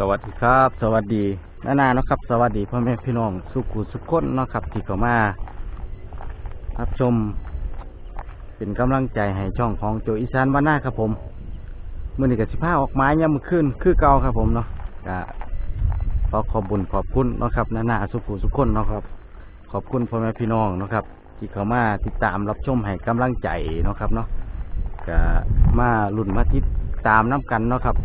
สวัสดีครับ สวัสดีนานาเนาะครับ สวัสดีพ่อแม่พี่น้องสุขุสุขคนเนาะครับที่เข้ามารับชม เป็นกำลังใจให้ช่องของโจอีสานบ้านนาครับผมมื่อนี้กับสิผ้าออกไม้ย่ำมือขึ้นคือเก่าครับผมเนาะก็ขอขอบบุญขอบคุณเนาะครับนานาสุขุสุขคนเนาะครับ ขอบคุณพ่อแม่พี่น้องเนาะครับ ที่เข้ามาติดตามรับชมให้กำลังใจเนาะครับเนาะก็มาลุ่นมาติดตามน้ำกันเนาะครับ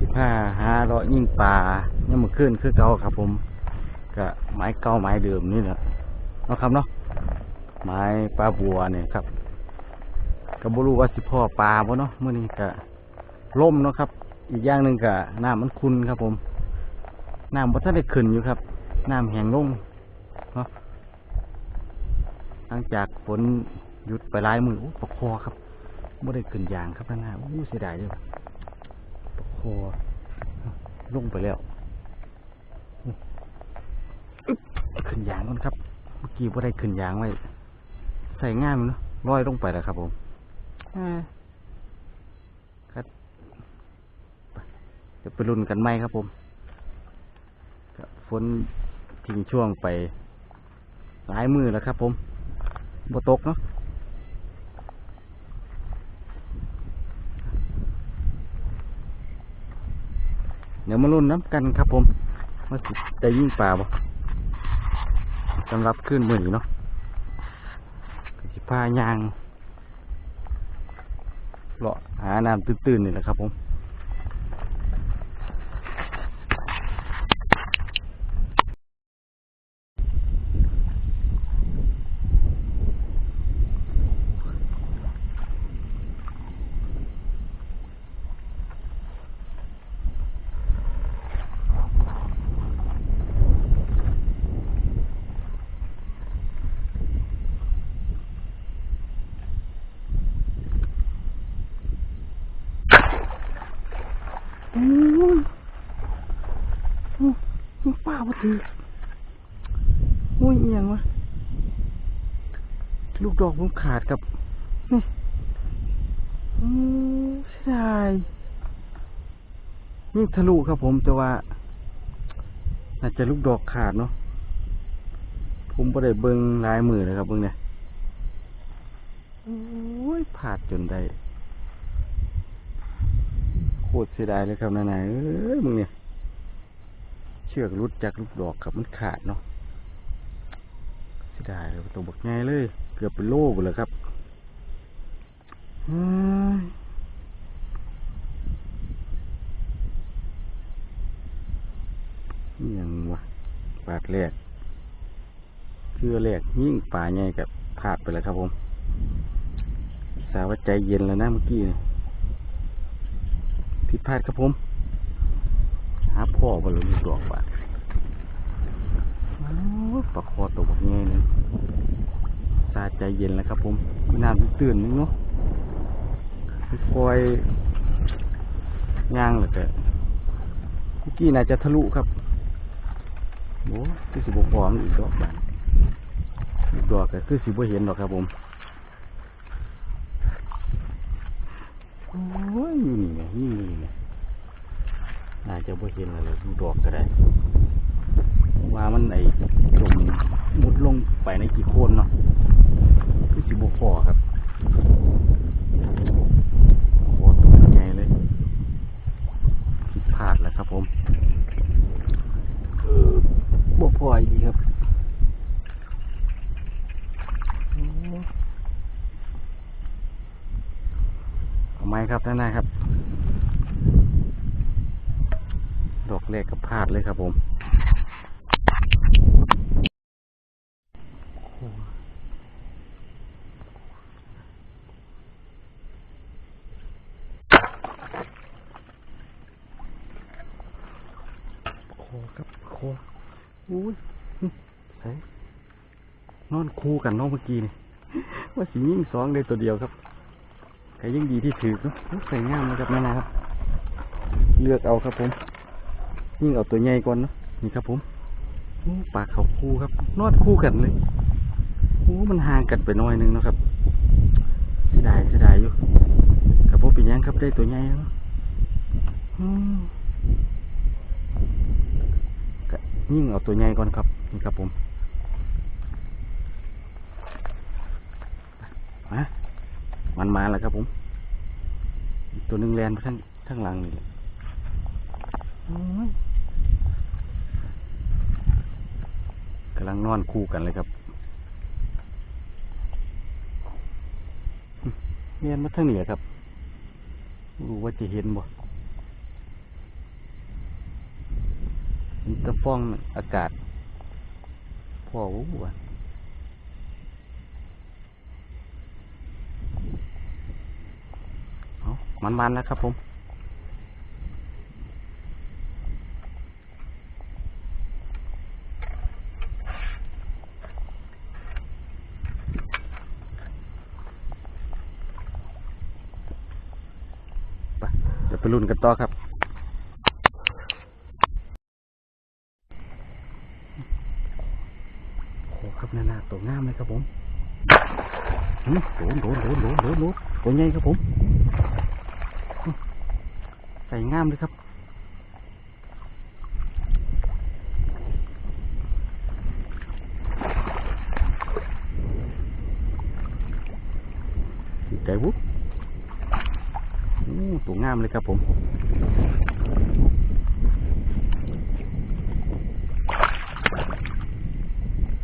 สิบห้าหาเลาะยิ่งปลาเนี่ยมันขึ้นคือเก่าครับ ผมก็ไม้เก่าไม้เดิมนี่แหละเนาะครับเนาะไม้ปลาบัวเนี่ยครับก็บ่รู้ว่าสิพ่อปลาบ่เนาะเมื้อนี้ก็ล่มเนาะครับ อีกอย่างหนึ่งก็น้ำมันขุ่นครับ ผมน้ำบ่ทันได้ขึ้นอยู่ครับน้ำแห้งลงเนาะหลังจากฝนหยุดไปหลายมือโอ้ปลาคอครับบ่ได้ขึ้นยางครับนั่นน่ะโอ้เสียดายเลย โอ้ลงไปแล้วอึ๊บขึ้นยางก่อนครับ เมื่อกี้ว่าได้ขึ้นยางไว้ ใส่ง่ายมั้ยเนาะลอยลงไปแล้วครับผมอ่าครับไปเดี๋ยวไปรุ่นกันไหมครับผมก็ฝนทิ้งช่วงไปหลายมือแล้วครับผมบ่ตกเนาะ เดี๋ยวมาลุ้นน้ำกันครับผมว่าจะยิ่งป่าบ่สำหรับขึ้นมือนเนาะสิพายางเลาะหาน้ำตื้นๆนี่แหละครับผม โอ้ยโอ้ยป้าบ่ถื อโอ้ยเอียงวะลูกดอกผมขาดกับ นี่โอ้ยเสียดายนี่ทะลุครับผมแต่ว่าน่าจะลูกดอกขาดเนาะผมบ่ได้เบิ่งลายมือเลยครับเบิ่งเนี่ยโอ้ยผาดจนได้โคตรเสียดายเลยครับนายๆเอ้ยมึงเนี่ย เชือกรุดจากลูกดอกครับมันขาดเนาะเสียดายเลยตัวบักง่ายเลย เกือบเป็นโลกเลยครับเฮ้ยนี่ยังวะปาดแรกเคือแรกยิ่งป่าใหญ่กับพลาดไปแล้วครับผม สาวใจเย็นแล้วนะเมื่อกี้นี่ผิดพลาดครับผม หาพ่อบอลลูนดอกบาดโอ้ยปลาคอตกแบบนี้เลยสาใจเย็นแล้วครับผมน้ำตื่นนึงเนาะคอยย่างเลยแต่เมื่อกี้น่าจะทะลุครับโอ้คือสิบพร้อมนอีกดอกบานอีกดอกก็คือสิบเห็นดอกครับผมโอ้ยอยู่นี่ไงนี่ไง น่าจะบ่เห็นอะไรดูดอกก็ได้ว่ามันไอ้จมมุดลงไปในกี่โคนเนาะคือสิบพอครับโคตรเป็นไงเลยผิดพลาดแล้วครับผมเออบ่พออีครับเอาไหมครับนั่นนะครับ ดอกแรกกับพลาดเลยครับผมโคครับโคอุ้ยใส่นอนคู่กันเน้องเมื่อกี้นี่ว่าสียิ่งสองได้ตัวเดียวครับแต่ยิ่งดีที่ถือเนาะใส่งามนะครับแม่นะครับ เลือกเอาครับผม ยิ่งเอาตัวใหญ่ก่อนเนาะนี่ครับผมโอ้ปากเขาคู่ครับ นอดคู่กันเลยโอ้มันห่างกันไปหน้อยหนึงนะครับเสียดายเสียดายอยู่กับพวกปีนยังครับได้ตัวใหญ่แล้วอืมก็ยิ่งเอาตัวใหญ่ก่อนครับนี่ครับผมมามันมาแล้วครับผม ตัวหนึ่งแลนไปทั้งทั้งหลังนี่แหละโอ้ย กำลังนอนคู่กันเลยครับเนียนมาทั้งนี่แหละครับรู้ว่าจะเห็นบ่มันตะฟ้องอากาศพ่อวู้วะเอามันๆแล้วครับผม ไป รุ่นกันต่อครับ โอ้ครับนานาตัวงามเลยครับผมหืมโดนโดนโดนโดนโดนโดนตัวใหญ่ครับผมอืมใส่งามเลยครับไก่วุ้อู้ตัวงามเลยครับผม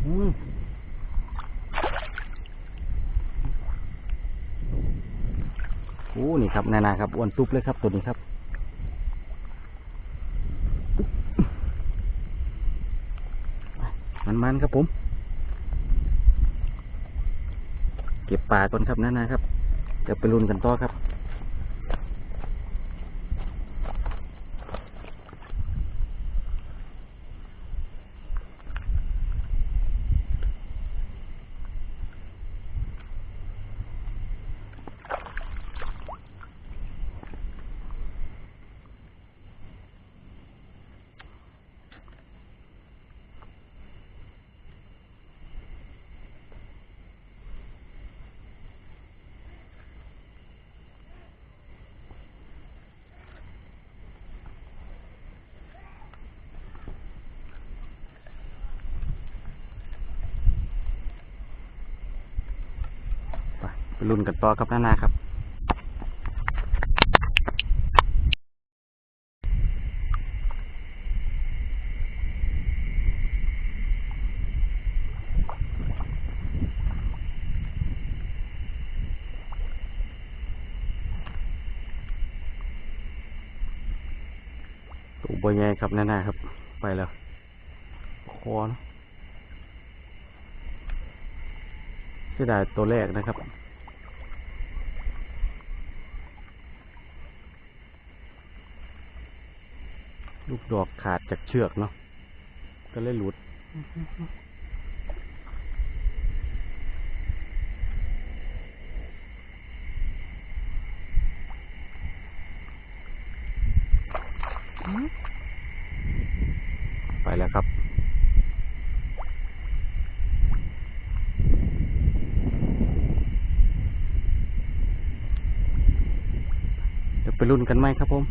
อืมโอ้นี่ครับนานาครับอ้วนตุ๊บเลยครับตัวนี้ครับมันๆครับผม เก็บปลาก่อนครับนานาครับเดี๋ยวไปลุ้นกันต่อครับ ไปไปลุ้นกันต่อครับน้านาครับตัวบใหญ่ครับน้านาครับ ไปแล้วคอเสียดายตัวแรกนะครับ ลูก ดอกขาดจากเชือกเนาะก็เลยหลุด ไปแล้วครับเดี๋ยวไปรุ่นกันไหมครับผม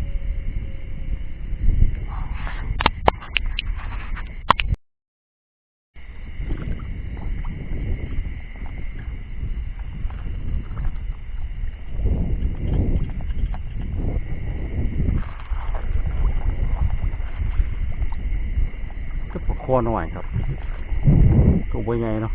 อหน่อยครับตัวใบใหญ่เนาะ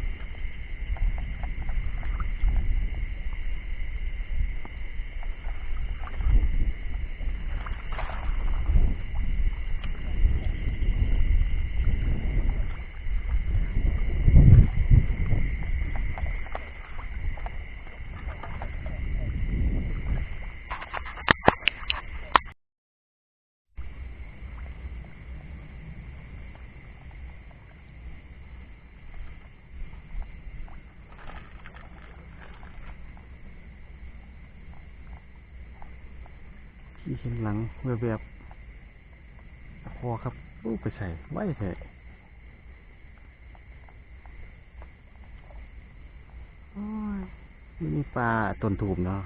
ที่เห็นหลังแวบๆคอครับลูกไปใส่ไว้เถอะนี่มีปลาต้นถูมเนาะ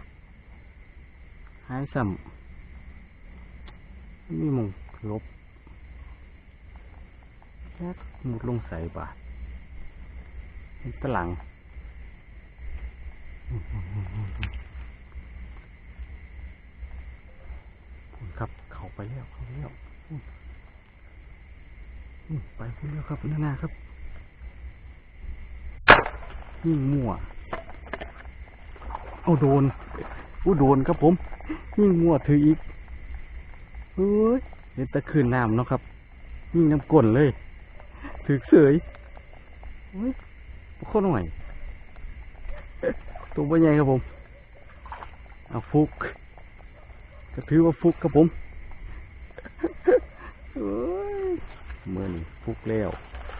หายซ้ำมีมองลบแยกมุดลงใส่บาทตะหลัง พุ่นครับ เข้า ไปแล้วเข้าไปแล้วไปพุ่นแล้วครับนั่นนะครับยิ่งมั่วเอาโดนอู้โดนครับผม ยิ่งมั่วถืออีกเฮ้ยเห็นตะคืนน้ำเนาะครับ ยิ่งน้ำก้นเลย ถือเสยเฮ้ยโคตรหน่อยตัวใหญ่ครับผม เอาฟุกก็ถือว่าฟุกครับผม เอ้ยเมื่อนี่ฟุกแล้ว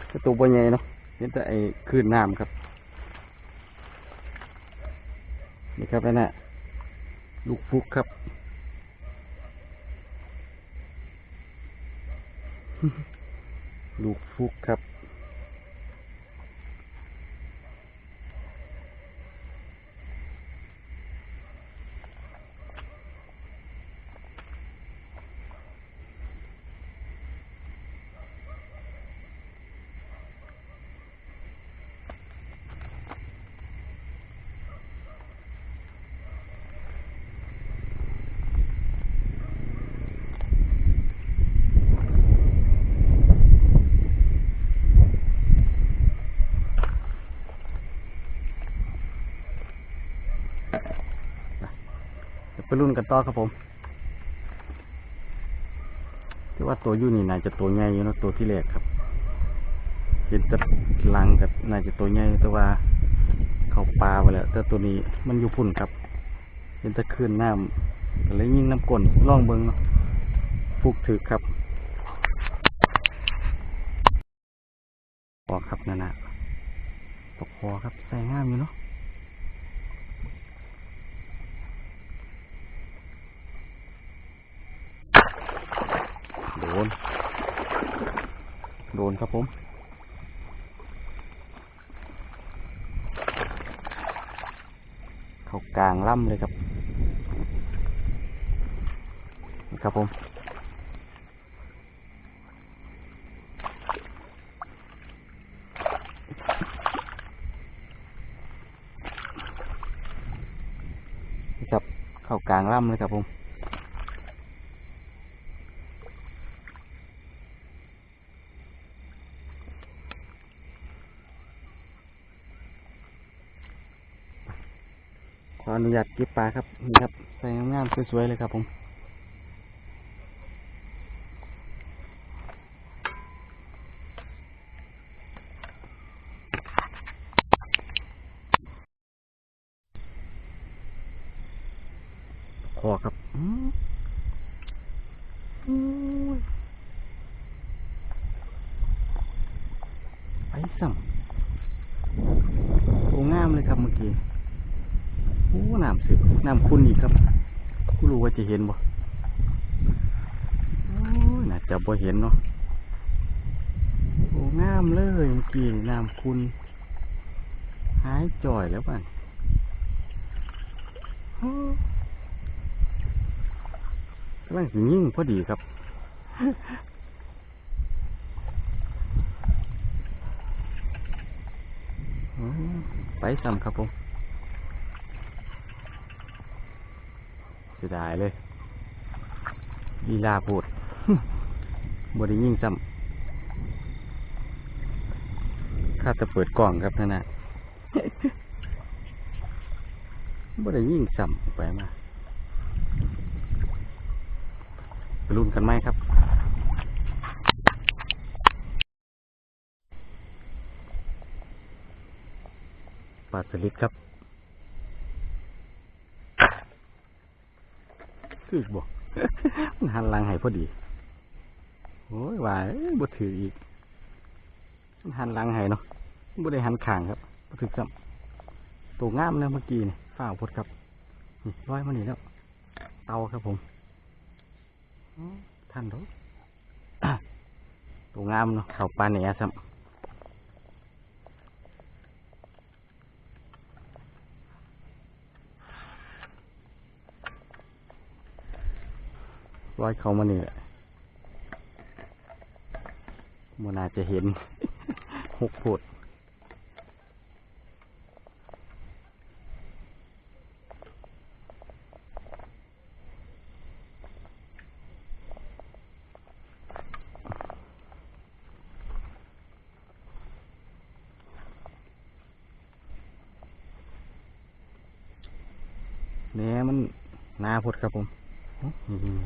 ก็ตัวใหญ่เนาะเห็นแต่ไอ้คลื่นน้ำครับ นี่ครับนั่นน่ะลูกฟุกครับลูกฟุกครับ รุ่นกันต่อครับผมที่ว่าตัวยูนี่น่าจะตัวใหญ่อยู่นะตัวที่แรกครับเห็นแต่ลังกับน่าจะตัวใหญ่แต่ว่าเขาปลาไปแล้วแต่ตัวนี้มันอยู่พุ่นครับเห็นแต่คลื่นน้ำก็เลยยิงน้ำกลนล่องเบิงนะฟุกถือครับออกครับนั่นนะตกคอครับใส่งามอยู่เนาะ โดน โดน ครับผมเข้ากลางล่ำเลยครับครับผมครับเข้ากลางล่ำเลยครับผม หยัดเก็บปลาครับนี่ครับใส่งามๆสวยๆเลยครับผมคอครับอืมอุ้ยไปสั่งโอ้งามเลยครับเมื่อกี้ โอ้น้ำสึก น้ำคุณอีกครับกูรู้ว่าจะเห็นบ่น่าจะบ่เห็นเนาะโอ้งามเลยเมื่อกี้น้ำคุณหายจ่อยแล้วบ้านกำลังสิยิ่งพอดีครับไปซ้ำครับผม สียดายเลยลีลาโพูดบไดยิ่งซ้ำข้าจะเปิดกล่องครับนั่นนะบไดยิ่งซ้ำไปมาไปรุ่นกันไหมครับปลาสลิดครับ คือบอกมันหันหลังให้พอดี โอ้ยว่ายบ่ถืออีกมันหันหลังให้เนาะบ่ได้หันข้างครับบ่ถือซ้ำตัวงามเลยเมื่อกี้นี่ฝ้าพดครับนี่ร้อยมานี่แล้ว เตาครับผมท่านรู้ตัวงามเนาะเข่าปลาเนี่ยซ้ำ ร้อยเขามานี่แหละมันน่าจะเห็นหกพุดแหน่มันนาพุดครับผมอื้อหือ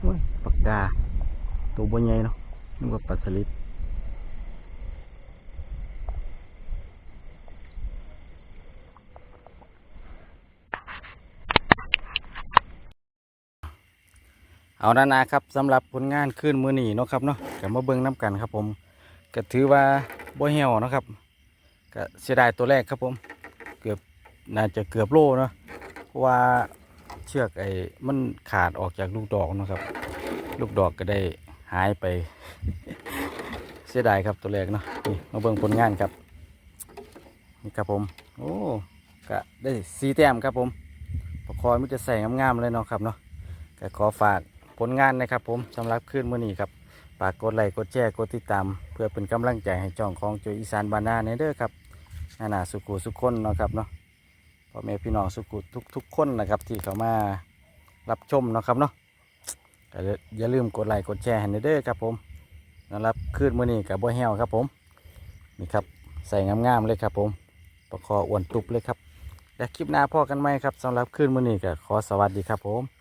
โอ้ยปา กา ตัวบนใหญ่เนาะนึกว่าปลาสลิดเอานานาครับสำหรับผลงานขึ้นมือหนีเนาะครับเนาะก็มาเบิ่งน้ำกันครับผมก็ถือว่าบ่เหี่ยวเนาะครับก็เสียดายตัวแรกครับผม เกือบน่าจะเกือบโลเนาะเพราะว่าเชือกไอ้มันขาดออกจากลูกดอกนะครับ ลูกดอกก็ได้หายไป เสียดายครับตัวแรกเนาะนี่มาเบิ่งผลงานครับ นี่ครับผม โอ้ก็ได้สีแต้มครับผมปกคอยมันจะใส่งามๆเลยเนาะครับเนาะก็ขอฝากผลงานนะครับผมสำหรับคืนมื้อนี้ครับฝากกดไลค์กดแชร์กดติดตาม เพื่อเป็นกำลังใจให้จ้องของโจยอีสานบานาเนเด้อครับนานาสุขุสุขคนเนาะครับเนาะพ่อแม่พี่น้องสุขุทุกทุกๆคนนะครับที่เขามารับชมเนาะครับเนาะ ก็อย่าลืมกดไลค์กดแชร์ให้หน่อยเด้อครับผมสำหรับคืนมื้อนี้กับบ่แห้วครับผมนี่ครับใส่งามๆเลยครับผมประคออ้วนตุบเลยครับและคลิปหน้าพ่อกันไหมครับสำหรับคืนมื้อนี้ก็ขอสวัสดีครับผม